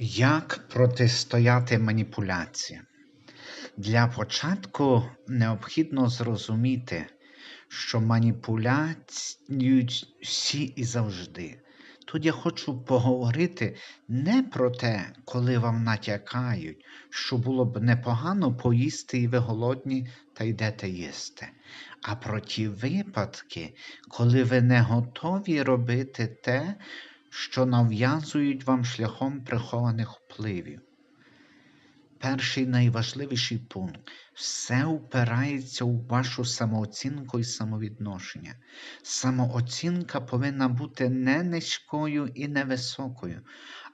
Як протистояти маніпуляціям? Для початку необхідно зрозуміти, що маніпуляцюють всі і завжди. Тут я хочу поговорити не про те, коли вам натякають, що було б непогано поїсти і ви голодні та йдете їсти, а про ті випадки, коли ви не готові робити те, що нав'язують вам шляхом прихованих впливів. Перший найважливіший пункт все впирається у вашу самооцінку і самовідношення. Самооцінка повинна бути не низькою і не високою,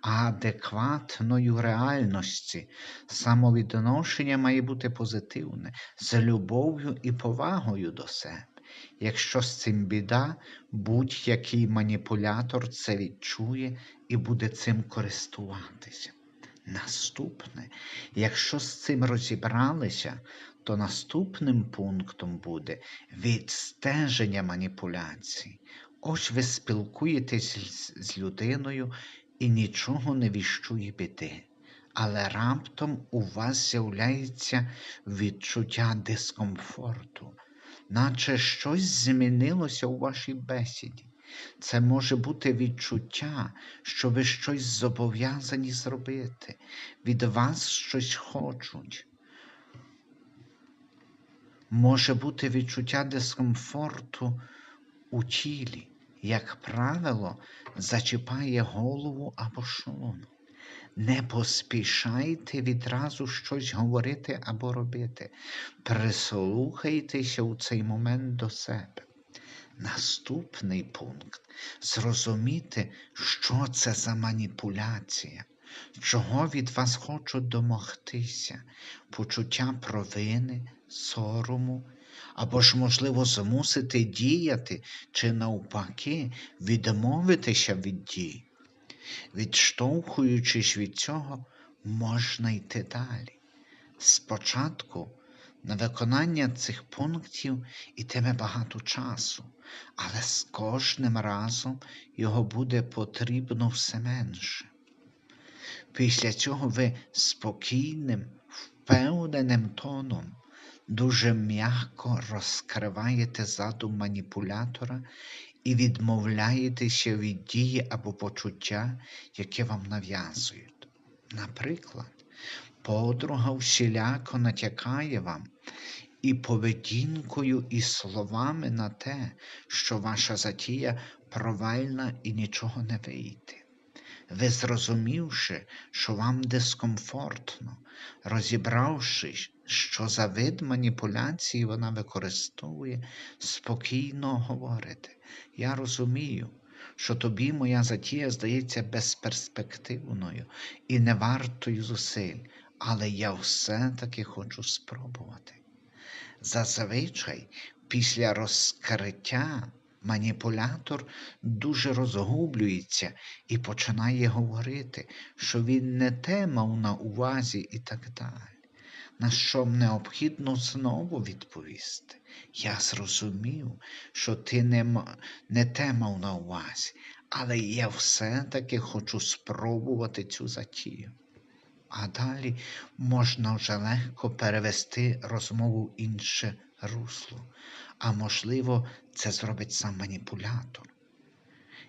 а адекватною реальності. Самовідношення має бути позитивне, з любов'ю і повагою до себе. Якщо з цим біда, будь-який маніпулятор це відчує і буде цим користуватися. Наступне, якщо з цим розібралися, то наступним пунктом буде відстеження маніпуляцій. Ось ви спілкуєтесь з людиною і нічого не віщує біди. Але раптом у вас з'являється відчуття дискомфорту, наче щось змінилося у вашій бесіді. Це може бути відчуття, що ви щось зобов'язані зробити, від вас щось хочуть. Може бути відчуття дискомфорту у тілі, як правило, зачіпає голову або шлунок. Не поспішайте відразу щось говорити або робити. Прислухайтеся у цей момент до себе. Наступний пункт зрозуміти, що це за маніпуляція, чого від вас хочуть домогтися, почуття провини, сорому, або ж, можливо, змусити діяти чи навпаки відмовитися від дій. Відштовхуючись від цього, можна йти далі. Спочатку на виконання цих пунктів йтиме багато часу, але з кожним разом його буде потрібно все менше. Після цього ви спокійним, впевненим тоном дуже м'яко розкриваєте задум маніпулятора і відмовляєтеся від дії або почуття, яке вам нав'язують. Наприклад, подруга всіляко натякає вам і поведінкою, і словами на те, що ваша затія провальна і нічого не вийде. Ви, зрозумівши, що вам дискомфортно, розібравшись, що за вид маніпуляції вона використовує, спокійно говорите. Я розумію, що тобі моя затія здається безперспективною і не вартою зусиль, але я все-таки хочу спробувати. Зазвичай, після розкриття маніпулятор дуже розгублюється і починає говорити, що він не те мав на увазі і так далі. На що необхідно знову відповісти. Я зрозумів, що ти не, не те мав на увазі, але я все-таки хочу спробувати цю затію а далі можна вже легко перевести розмову інше русло, а можливо, це зробить сам маніпулятор.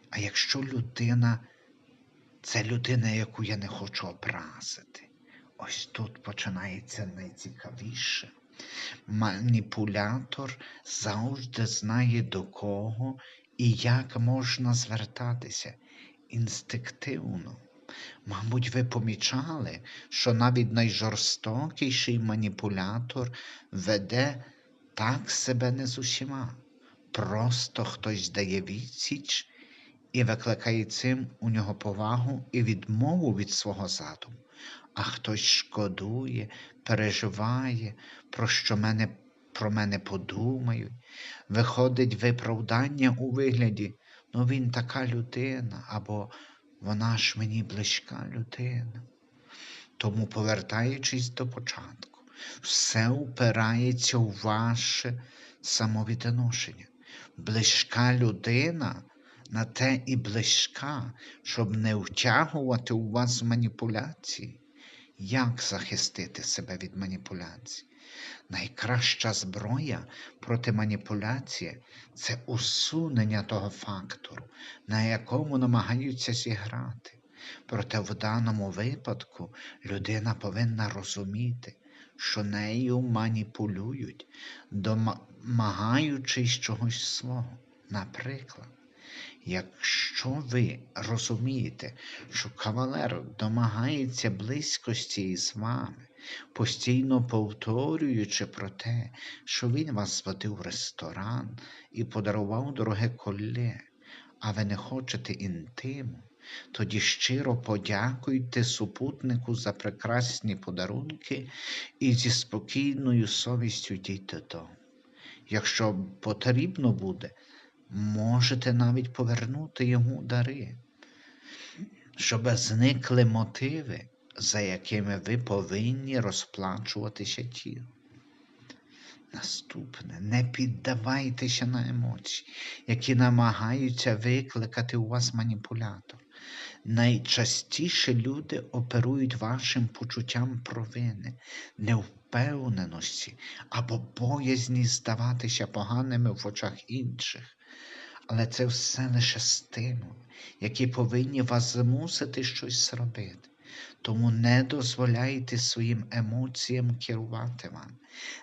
А якщо людина це людина, яку я не хочу образити, ось тут починається найцікавіше. Маніпулятор завжди знає до кого і як можна звертатися інстинктивно. Мабуть, ви помічали, що навіть найжорстокіший маніпулятор веде так себе не з усіма. Просто хтось дає відсіч і викликає цим у нього повагу і відмову від свого задуму, а хтось шкодує, переживає, про що мене, про мене подумають, виходить виправдання у вигляді, ну він така людина, або вона ж мені близька людина. Тому, повертаючись до початку, все упирається у ваше самовідношення. Близька людина на те і близька, щоб не втягувати у вас маніпуляції. Як захистити себе від маніпуляцій? Найкраща зброя проти маніпуляції це усунення того фактору, на якому намагаються зіграти. Проте в даному випадку людина повинна розуміти, що нею маніпулюють, домагаючись чогось свого. Наприклад, якщо ви розумієте, що кавалер домагається близькості із вами, постійно повторюючи про те, що він вас зводив в ресторан і подарував дороге колє, а ви не хочете інтиму, тоді щиро подякуйте супутнику за прекрасні подарунки і зі спокійною совістю йдіть додому. Якщо потрібно буде, можете навіть повернути йому дари, щоб зникли мотиви, за якими ви повинні розплачуватися тілом. Наступне, не піддавайтеся на емоції, які намагаються викликати у вас маніпулятор. Найчастіше люди оперують вашим почуттям провини, невпевненості або боязні здаватися поганими в очах інших. Але це все лише стимул, які повинні вас змусити щось зробити. Тому не дозволяйте своїм емоціям керувати вам.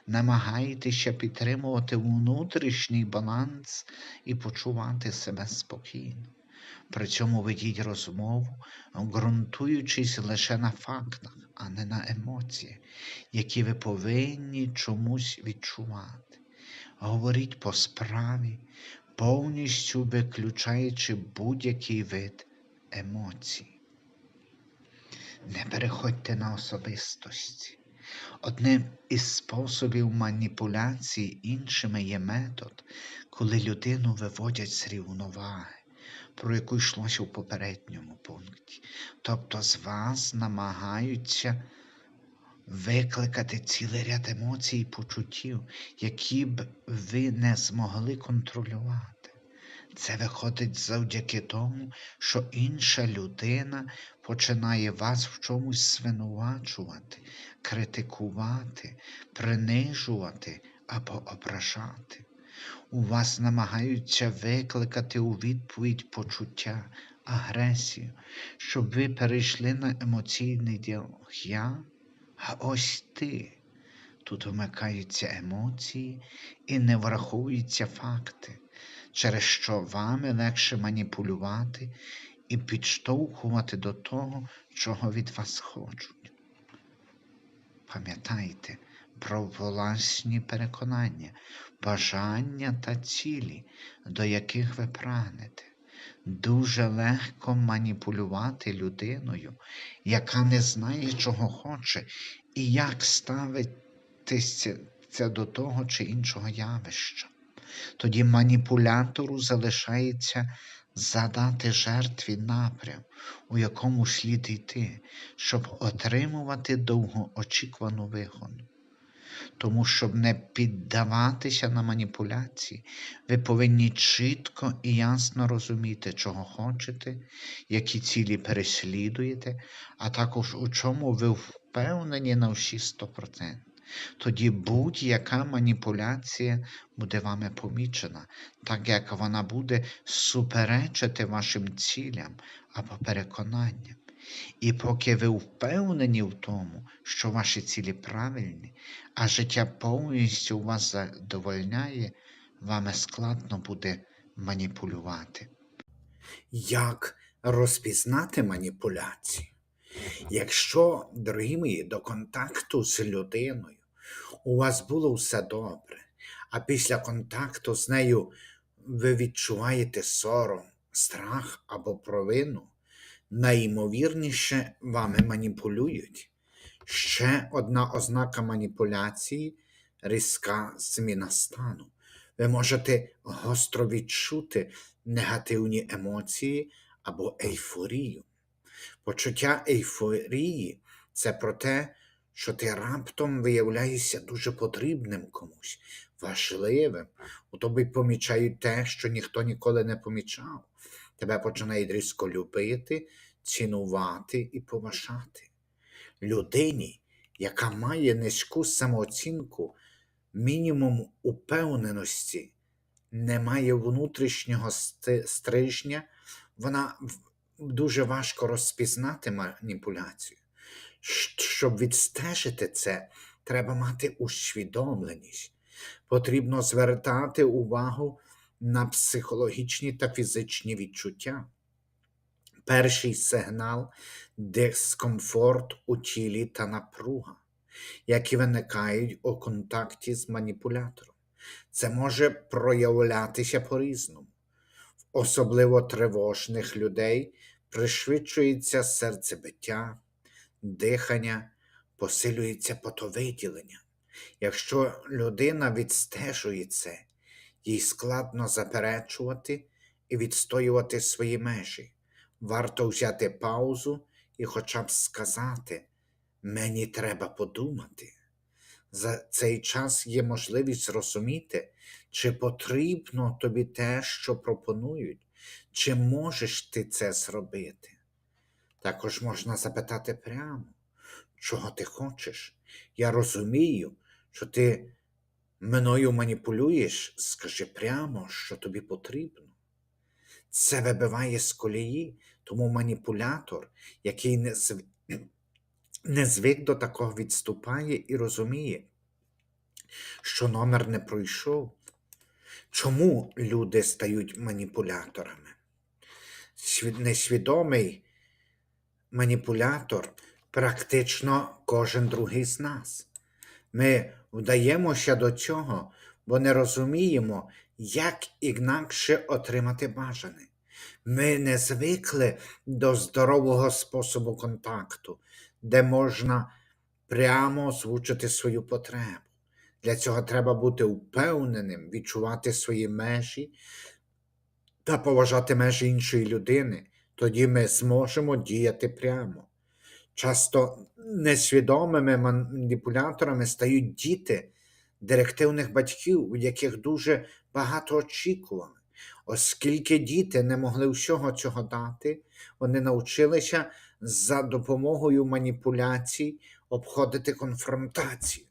Намагайтеся підтримувати внутрішній баланс і почувати себе спокійно. При цьому ведіть розмову, ґрунтуючись лише на фактах, а не на емоціях, які ви повинні чомусь відчувати. Говоріть по справі, повністю виключаючи будь-який вид емоцій. Не переходьте на особистості. Одним із способів маніпуляції іншими є метод, коли людину виводять з рівноваги, про яку йшлося в попередньому пункті. Тобто з вас намагаються викликати цілий ряд емоцій і почуттів, які б ви не змогли контролювати. Це виходить завдяки тому, що інша людина починає вас в чомусь звинувачувати, критикувати, принижувати або ображати. У вас намагаються викликати у відповідь почуття, агресію, щоб ви перейшли на емоційний діалог. Я, а ось ти. Тут вмикаються емоції і не враховуються факти, через що вами легше маніпулювати і підштовхувати до того, чого від вас хочуть. Пам'ятайте про власні переконання, бажання та цілі, до яких ви прагнете. Дуже легко маніпулювати людиною, яка не знає, чого хоче, і як ставитися до того чи іншого явища. Тоді маніпулятору залишається задати жертві напрям, у якому слід йти, щоб отримувати довгоочікувану вигоду. Тому, щоб не піддаватися на маніпуляції, ви повинні чітко і ясно розуміти, чого хочете, які цілі переслідуєте, а також у чому ви впевнені на всі 100%. Тоді будь-яка маніпуляція буде вами помічена, так як вона буде суперечити вашим цілям або переконанням. І поки ви впевнені в тому, що ваші цілі правильні, а життя повністю вас задовольняє, вами складно буде маніпулювати. Як розпізнати маніпуляції? Якщо, дорогі мої, до контакту з людиною у вас було все добре, а після контакту з нею ви відчуваєте сором, страх або провину, найімовірніше вами маніпулюють. Ще одна ознака маніпуляції різка зміна стану. Ви можете гостро відчути негативні емоції або ейфорію. Почуття ейфорії це про те, що ти раптом виявляєшся дуже потрібним комусь, важливим. У тобі помічають те, що ніхто ніколи не помічав. Тебе починають різко любити, цінувати і поважати. Людині, яка має низьку самооцінку, мінімум упевненості, не має внутрішнього стрижня, вона дуже важко розпізнати маніпуляцію. Щоб відстежити це, треба мати усвідомленість. Потрібно звертати увагу на психологічні та фізичні відчуття. Перший сигнал дискомфорт у тілі та напруга, які виникають у контакті з маніпулятором. Це може проявлятися по-різному. В особливо тривожних людей пришвидшується серцебиття, дихання, посилюється потовиділення. Якщо людина відстежує це, їй складно заперечувати і відстоювати свої межі. Варто взяти паузу і хоча б сказати, мені треба подумати. За цей час є можливість зрозуміти, чи потрібно тобі те, що пропонують, чи можеш ти це зробити. Також можна запитати прямо, чого ти хочеш. Я розумію, що ти мною маніпулюєш, скажи прямо, що тобі потрібно. Це вибиває з колії, тому маніпулятор, який не, зв... не звик до такого, відступає і розуміє, що номер не пройшов. Чому люди стають маніпуляторами? Несвідомий маніпулятор практично кожен другий з нас. Ми вдаємося до цього, бо не розуміємо, як інакше отримати бажане. Ми не звикли до здорового способу контакту, де можна прямо озвучити свою потребу. Для цього треба бути впевненим, відчувати свої межі та поважати межі іншої людини. Тоді ми зможемо діяти прямо. Часто несвідомими маніпуляторами стають діти директивних батьків, у яких дуже багато очікували. Оскільки діти не могли всього цього дати, вони навчилися за допомогою маніпуляцій обходити конфронтацію.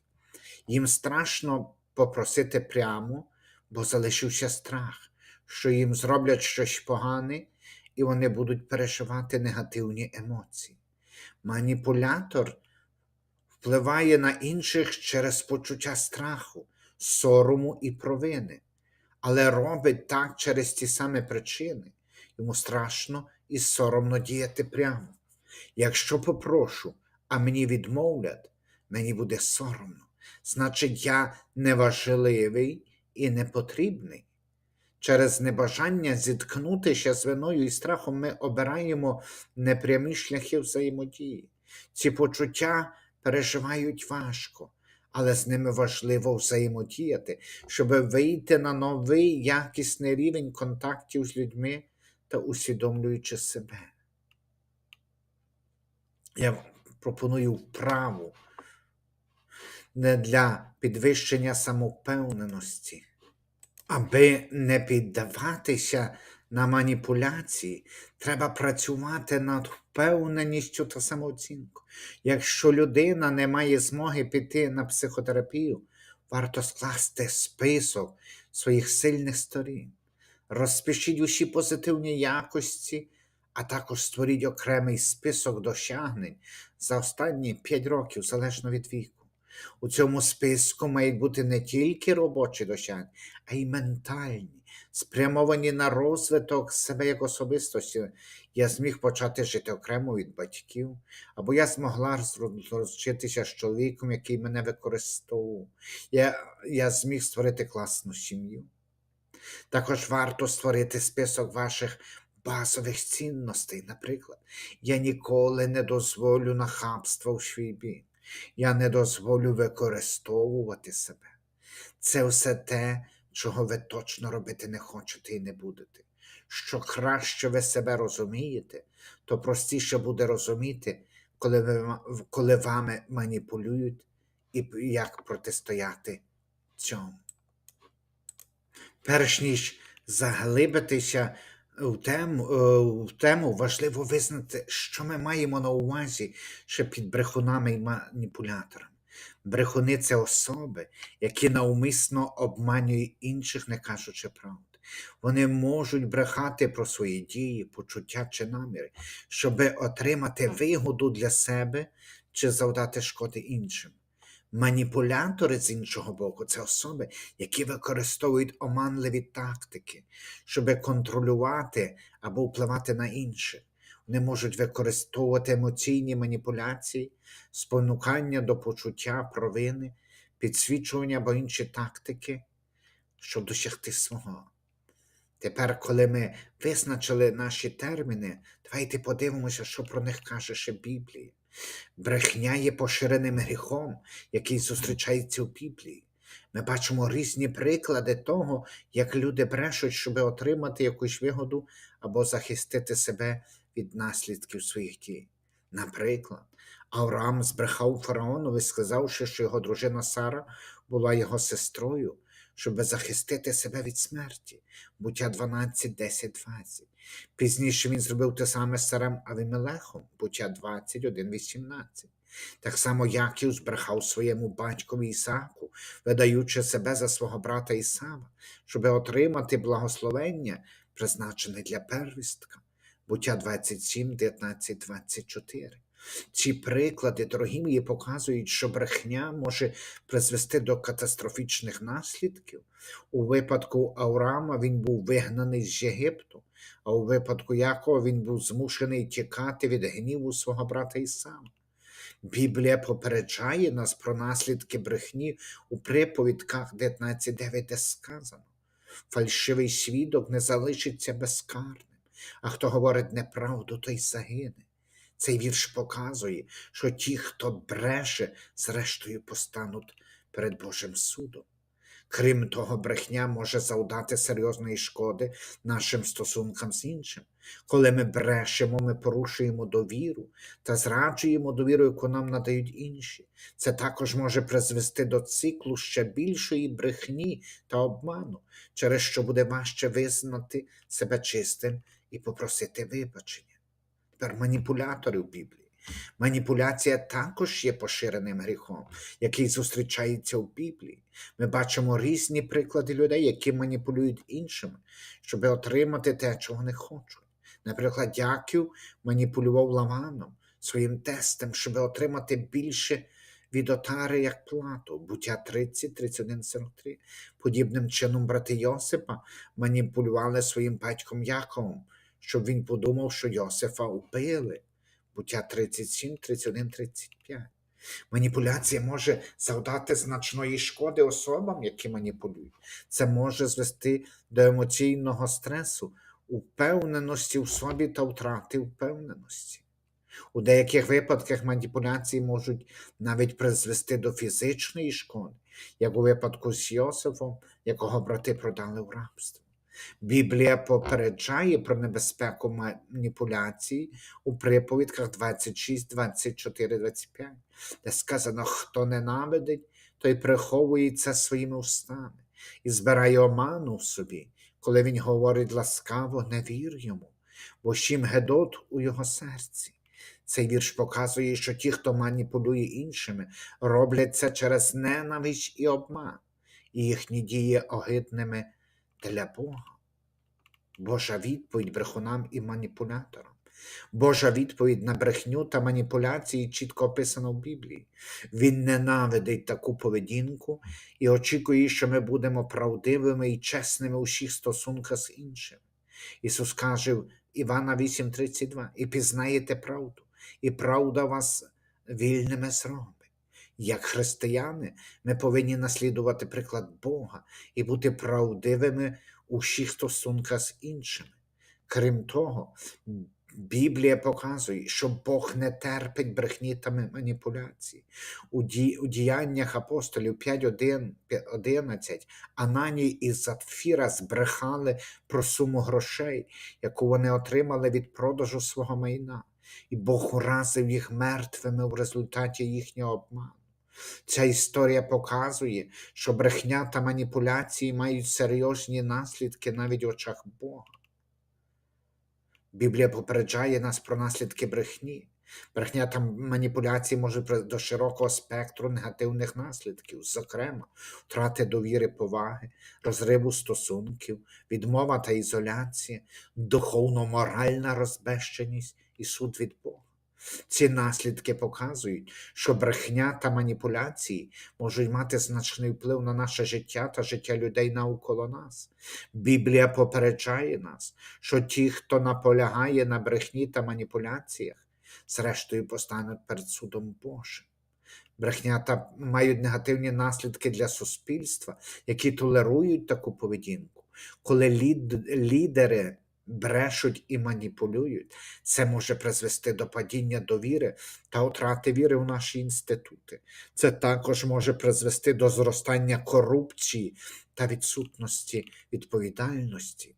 Їм страшно попросити прямо, бо залишився страх, що їм зроблять щось погане, і вони будуть переживати негативні емоції. Маніпулятор впливає на інших через почуття страху, сорому і провини, але робить так через ті самі причини. Йому страшно і соромно діяти прямо. Якщо попрошу, а мені відмовлять, мені буде соромно. Значить, я неважливий і непотрібний. Через небажання зіткнутися з виною і страхом ми обираємо непрямі шляхи взаємодії. Ці почуття переживають важко, але з ними важливо взаємодіяти, щоб вийти на новий якісний рівень контактів з людьми та усвідомлюючи себе. Я пропоную вправу не для підвищення самовпевненості, аби не піддаватися на маніпуляції, треба працювати над впевненістю та самооцінкою. Якщо людина не має змоги піти на психотерапію, варто скласти список своїх сильних сторін. Розпишіть усі позитивні якості, а також створіть окремий список досягнень за останні 5 років, залежно від віку. У цьому списку мають бути не тільки робочі досягнення, а й ментальні, спрямовані на розвиток себе як особистості. Я зміг почати жити окремо від батьків, або я змогла роз- розчитися з чоловіком, який мене використовував. Я, я зміг створити класну сім'ю. Також варто створити список ваших базових цінностей. Наприклад, я ніколи не дозволю нахабства у свій бік. Я не дозволю використовувати себе. Це все те, чого ви точно робити не хочете і не будете. Що краще ви себе розумієте, то простіше буде розуміти, коли, ви, коли вами маніпулюють, і як протистояти цьому. Перш ніж заглибитися в тему, е, тему, важливо визнати, що ми маємо на увазі ще під брехунами і маніпуляторами. Брехуни це особи, які навмисно обманюють інших, не кажучи правди. Вони можуть брехати про свої дії, почуття чи наміри, щоб отримати вигоду для себе чи завдати шкоди іншим. Маніпулятори з іншого боку це особи, які використовують оманливі тактики, щоб контролювати або впливати на інших. Вони можуть використовувати емоційні маніпуляції, спонукання до почуття провини, підсвічування або інші тактики, щоб досягти свого. Тепер, коли ми визначили наші терміни, давайте подивимося, що про них каже ще Біблія. Брехня є поширеним гріхом, який зустрічається в Біблії. Ми бачимо різні приклади того, як люди брешуть, щоб отримати якусь вигоду або захистити себе від наслідків своїх дій. Наприклад, Авраам збрехав фараонові, сказавши, що його дружина Сара була його сестрою, щоб захистити себе від смерті. Буття 12, 10, 20. Пізніше він зробив те саме з царем Авімелехом, буття 21, 18. Так само Яків збрехав своєму батькові Ісаку, видаючи себе за свого брата Ісава, щоб отримати благословення, призначене для первістка. Буття 27, 19, 24. Ці приклади, мої, показують, що брехня може призвести до катастрофічних наслідків. У випадку Авраама він був вигнаний з Єгипту, а у випадку Якова він був змушений тікати від гніву свого брата Ісава. Біблія попереджає нас про наслідки брехні у приповідках 19.9, де сказано: фальшивий свідок не залишиться безкарним, а хто говорить неправду, той загине. Цей вірш показує, що ті, хто бреше, зрештою постануть перед Божим судом. Крім того, брехня може завдати серйозної шкоди нашим стосункам з іншим. Коли ми брешемо, ми порушуємо довіру та зраджуємо довіру, яку нам надають інші. Це також може призвести до циклу ще більшої брехні та обману, через що буде важче визнати себе чистим і попросити вибачення. Тепер в Біблії. Маніпуляція також є поширеним гріхом, який зустрічається в Біблії. Ми бачимо різні приклади людей, які маніпулюють іншими, щоб отримати те, чого не хочуть. Наприклад, Яків маніпулював Лаваном, своїм тестем, щоб отримати більше від отари як плату. Буття 30, 31, 43. Подібним чином брати Йосипа маніпулювали своїм батьком Яковом, щоб він подумав, що Йосифа вбили. Буття 37, 31, 35. Маніпуляція може завдати значної шкоди особам, які маніпулюють. Це може звести до емоційного стресу, упевненості в собі та втрати впевненості. У деяких випадках маніпуляції можуть навіть призвести до фізичної шкоди, як у випадку з Йосифом, якого брати продали в рабство. Біблія попереджає про небезпеку маніпуляцій у приповідках 26, 24, 25, де сказано, хто ненавидить, той приховує це своїми устами і збирає оману в собі. Коли він говорить ласкаво, не вір йому, бо чим гедот у його серці. Цей вірш показує, що ті, хто маніпулює іншими, роблять це через ненависть і обман, і їхні дії огидними для Бога. Божа відповідь брехунам і маніпуляторам. Божа відповідь на брехню та маніпуляції чітко описана в Біблії. Він ненавидить таку поведінку і очікує, що ми будемо правдивими і чесними у всіх стосунках з іншим. Ісус каже в Івана 8:32, і пізнаєте правду, і правда вас вільними зробить. Як християни, ми повинні наслідувати приклад Бога і бути правдивими у всіх стосунках з іншими. Крім того, Біблія показує, що Бог не терпить брехні та маніпуляції. У, у діяннях апостолів 5.11 Ананій і Затфіра збрехали про суму грошей, яку вони отримали від продажу свого майна. і Бог уразив їх мертвими в результаті їхнього обману. Ця історія показує, що брехня та маніпуляції мають серйозні наслідки навіть в очах Бога. Біблія попереджає нас про наслідки брехні. Брехня та маніпуляції призвести до широкого спектру негативних наслідків, зокрема, втрати довіри поваги, розриву стосунків, відмова та ізоляція, духовно-моральна розбещеність і суд від Бога. Ці наслідки показують, що брехня та маніпуляції можуть мати значний вплив на наше життя та життя людей навколо нас. Біблія попереджає нас, що ті, хто наполягає на брехні та маніпуляціях, зрештою постануть перед судом Божим. Брехня та мають негативні наслідки для суспільства, які толерують таку поведінку. Коли лід, лідери брешуть і маніпулюють, це може призвести до падіння довіри та втрати віри у наші інститути. Це також може призвести до зростання корупції та відсутності відповідальності.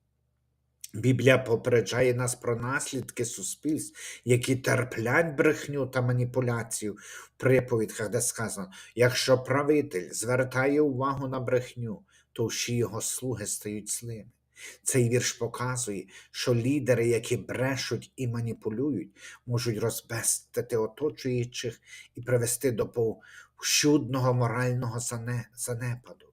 Біблія попереджає нас про наслідки суспільств, які терплять брехню та маніпуляцію в приповідках, де сказано: якщо правитель звертає увагу на брехню, то всі його слуги стають злими. Цей вірш показує, що лідери, які брешуть і маніпулюють, можуть розбестити оточуючих і привести до повсюдного морального занепаду.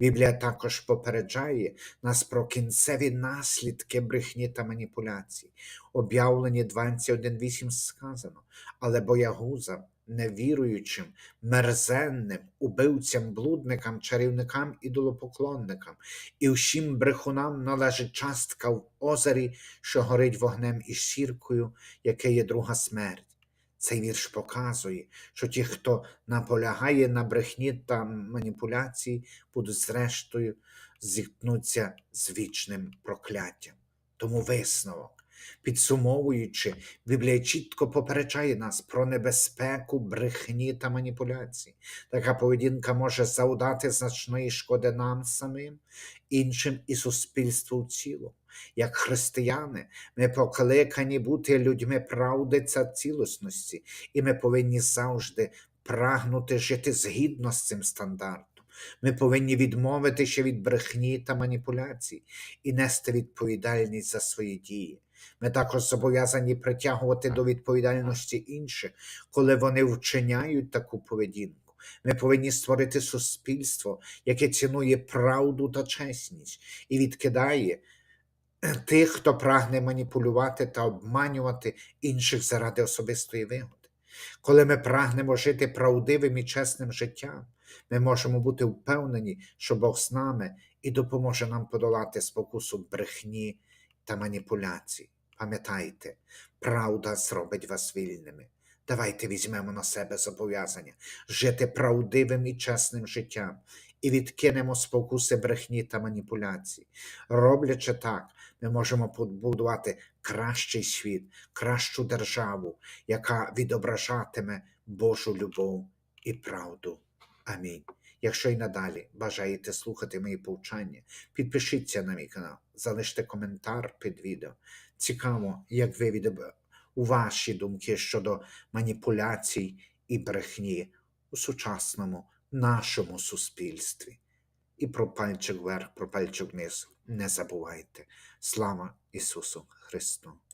Біблія також попереджає нас про кінцеві наслідки брехні та маніпуляцій. Об'явлені 21.8 сказано, але боягузам, невіруючим, мерзенним, убивцям, блудникам, чарівникам, ідолопоклонникам і всім брехунам належить частка в озері, що горить вогнем і сіркою, яке є друга смерть. Цей вірш показує, що ті, хто наполягає на брехні та маніпуляції, будуть зрештою зіткнуться з вічним прокляттям. Тому висновок. Підсумовуючи, Біблія чітко попереджає нас про небезпеку брехні та маніпуляцій. Така поведінка може завдати значної шкоди нам самим, іншим і суспільству в цілому. Як християни, ми покликані бути людьми правди та цілісності, і ми повинні завжди прагнути жити згідно з цим стандартом. Ми повинні відмовитися від брехні та маніпуляцій і нести відповідальність за свої дії. Ми також зобов'язані притягувати до відповідальності інших, коли вони вчиняють таку поведінку. Ми повинні створити суспільство, яке цінує правду та чесність і відкидає тих, хто прагне маніпулювати та обманювати інших заради особистої вигоди. Коли ми прагнемо жити правдивим і чесним життям, ми можемо бути впевнені, що Бог з нами і допоможе нам подолати спокусу брехні та маніпуляцій. Пам'ятайте, правда зробить вас вільними. Давайте візьмемо на себе зобов'язання жити правдивим і чесним життям і відкинемо спокуси брехні та маніпуляцій. Роблячи так, ми можемо побудувати кращий світ, кращу державу, яка відображатиме Божу любов і правду. Амінь. Якщо й надалі бажаєте слухати мої повчання, підпишіться на мій канал, залиште коментар під відео. Цікаво, як ви відоб... у ваші думки щодо маніпуляцій і брехні у сучасному нашому суспільстві. І про пальчик вверх, про пальчик вниз не забувайте. Слава Ісусу Христу!